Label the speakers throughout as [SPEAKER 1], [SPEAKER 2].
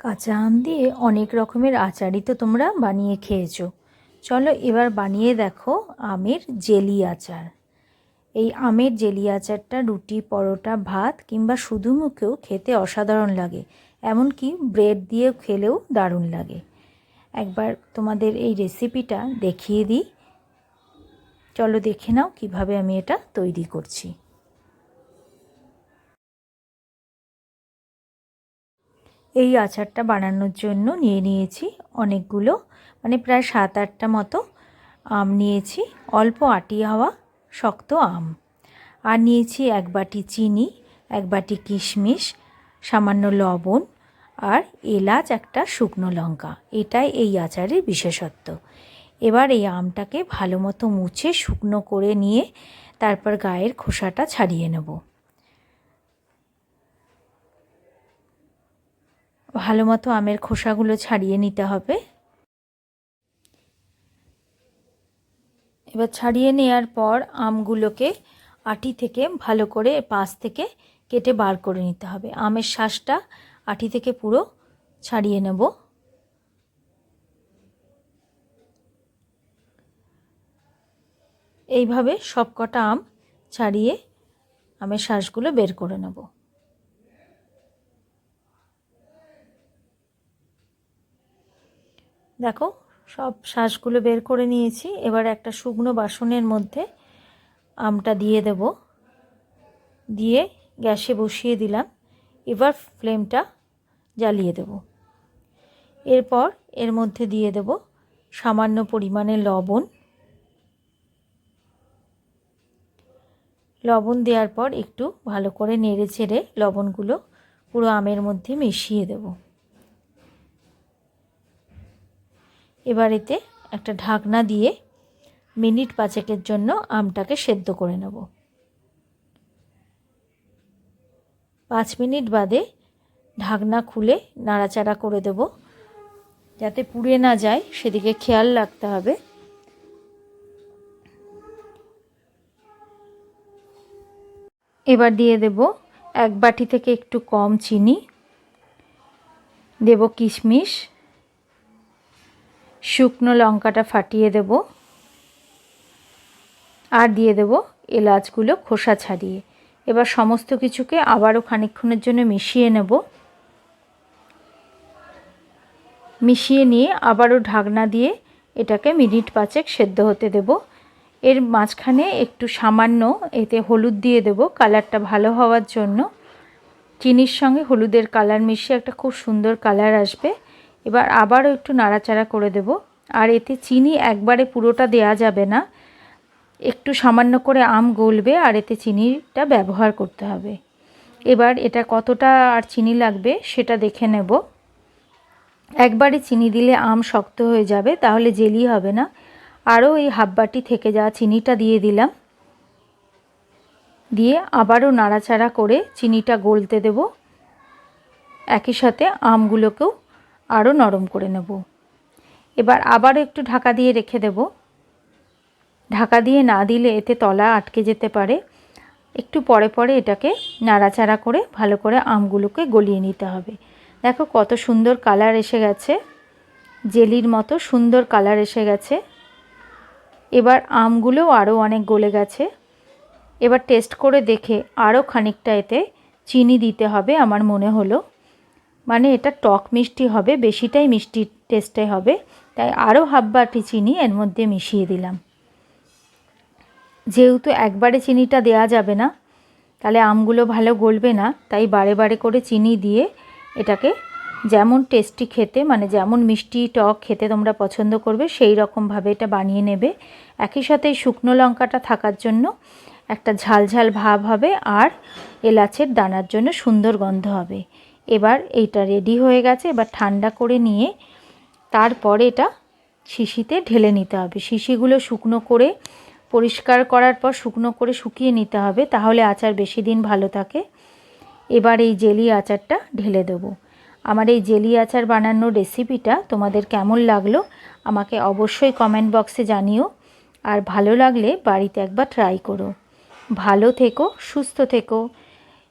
[SPEAKER 1] কাঁচা আম দিয়ে অনেক রকমের আচারই তো তোমরা বানিয়ে খেয়েছো। চলো এবার বানিয়ে দেখো আমের জেলি আচার। এই আমের জেলি আচারটা রুটি, পরোটা, ভাত কিংবা শুধু মুখেও খেতে অসাধারণ লাগে, এমনকি ব্রেড দিয়েও খেলেও দারুণ লাগে। একবার তোমাদের এই রেসিপিটা দেখিয়ে দিই। চলো দেখে নাও কীভাবে আমি এটা তৈরি করছি। এই আচারটা বানানোর জন্য নিয়ে নিয়েছি অনেকগুলো মানে প্রায় সাত আটটা মতো আম নিয়েছি, অল্প আটি হওয়া শক্ত আম। আর নিয়েছি এক বাটি চিনি, এক বাটি কিশমিশ, সামান্য লবণ আর এলাচ, একটা শুকনো লঙ্কা। এটাই এই আচারের বিশেষত্ব। এবার এই আমটাকে ভালো মতো মুছে শুকনো করে নিয়ে তারপর গায়ের খোসাটা ছাড়িয়ে নেব। ভালো মতো আমের খোসাগুলো ছাড়িয়ে নিতে হবে। এবার ছাড়িয়ে নেওয়ার পর আমগুলোকে আটি থেকে ভালো করে পাশ থেকে কেটে বার করে নিতে হবে। আমের শ্বাসটা আটি থেকে পুরো ছাড়িয়ে নেব। এইভাবে সব কটা আম ছাড়িয়ে আমের শ্বাসগুলো বের করে নেব। দেখো, সব শ্বাসগুলো বের করে নিয়েছি। এবার একটা শুকনো বাসনের মধ্যে আমটা দিয়ে দেব। দিয়ে গ্যাসে বসিয়ে দিলাম। এবার ফ্লেমটা জ্বালিয়ে দেব। এরপর এর মধ্যে দিয়ে দেব সামান্য পরিমাণে লবণ। লবণ দেওয়ার পর একটু ভালো করে নেড়ে ছেড়ে লবণগুলো পুরো আমের মধ্যে মিশিয়ে দেবো। এবার এতে একটা ঢাকনা দিয়ে মিনিট পাঁচেকের জন্য আমটাকে সেদ্ধ করে নেব। পাঁচ মিনিট বাদে ঢাকনা খুলে নাড়াচাড়া করে দেব। যাতে পুড়ে না যায়, সেদিকে খেয়াল রাখতে হবে। এবার দিয়ে দেব এক বাটি থেকে একটু কম চিনি। দেব কিশমিশ। শুকনো লঙ্কাটা ফাটিয়ে দেব। আর দিয়ে দেব এলাচগুলো খোসা ছাড়িয়ে। এবার সমস্ত কিছুকে আবারও খানিক্ষণের জন্য মিশিয়ে নেব। মিশিয়ে নিয়ে আবারও ঢাকনা দিয়ে এটাকে মিনিট পাঁচেক সেদ্ধ হতে দেব। এর মাঝখানে একটু সামান্য এতে হলুদ দিয়ে দেব কালারটা ভালো হওয়ার জন্য। চিনির সঙ্গে হলুদের কালার মিশিয়ে একটা খুব সুন্দর কালার আসবে। এবার আবারও একটু নাড়াচাড়া করে দেব। আর এতে চিনি একবারে পুরোটা দেয়া যাবে না। একটু সামান্য করে আম গলবে আর এতে চিনিটা ব্যবহার করতে হবে। এবার এটা কতটা আর চিনি লাগবে সেটা দেখে নেব। একবারে চিনি দিলে আম শক্ত হয়ে যাবে, তাহলে জেলি হবে না। আরও এই হাফ বাটি থেকে যাওয়া চিনিটা দিয়ে দিলাম, দিয়ে আবারও নাড়াচাড়া করে চিনিটা গলতে দেব। একই সাথে আমগুলোকেও আরও নরম করে নেব। এবার আবারও একটু ঢাকা দিয়ে রেখে দেব। ঢাকা দিয়ে না দিলে এতে তলা আটকে যেতে পারে। একটু পরে পরে এটাকে নাড়াচাড়া করে ভালো করে আমগুলোকে গলিয়ে নিতে হবে। দেখো কত সুন্দর কালার এসে গেছে। জেলির মতো সুন্দর কালার এসে গেছে। এবার আমগুলোও আরও অনেক গলে গেছে। এবার টেস্ট করে দেখে আরও খানিকটা এতে চিনি দিতে হবে আমার মনে হলো। মানে এটা টক মিষ্টি হবে, বেশিটাই মিষ্টি টেস্টে হবে। তাই আরও হাফ বাটি চিনি এর মধ্যে মিশিয়ে দিলাম। যেহেতু একবারে চিনিটা দেয়া যাবে না, তাহলে আমগুলো ভালো গলবে না, তাই বারে বারে করে চিনি দিয়ে এটাকে যেমন টেস্টি খেতে মানে যেমন মিষ্টি টক খেতে তোমরা পছন্দ করবে, সেই রকমভাবে এটা বানিয়ে নেবে। একই সাথে শুকনো লঙ্কাটা থাকার জন্য একটা ঝাল ঝাল ভাব হবে আর এলাচের দানার জন্য সুন্দর গন্ধ হবে। এবার এইটা রেডি হয়ে গেছে, এবার ঠান্ডা করে নিয়ে তারপরে এটা শিশিতে ঢেলে নিতে হবে। শিশিগুলো শুকনো করে, পরিষ্কার করার পর শুকনো করে শুকিয়ে নিতে হবে, তাহলে আচার বেশি দিন ভালো থাকে। এবার এই জেলি আচারটা ঢেলে দেবো। আমার এই জেলি আচার বানানোর রেসিপিটা তোমাদের কেমন লাগল, আমাকে অবশ্যই কমেন্ট বক্সে জানিও। আর ভালো লাগলে বাড়িতে একবার ট্রাই করো। ভালো থেকো, সুস্থ থেকো।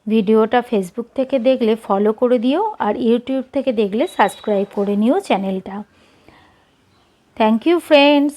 [SPEAKER 1] ভিডিওটা ফেসবুক থেকে দেখলে ফলো করে দিও আর ইউটিউব থেকে দেখলে সাবস্ক্রাইব করে নিও চ্যানেলটা থ্যাংক ইউ ফ্রেন্ডস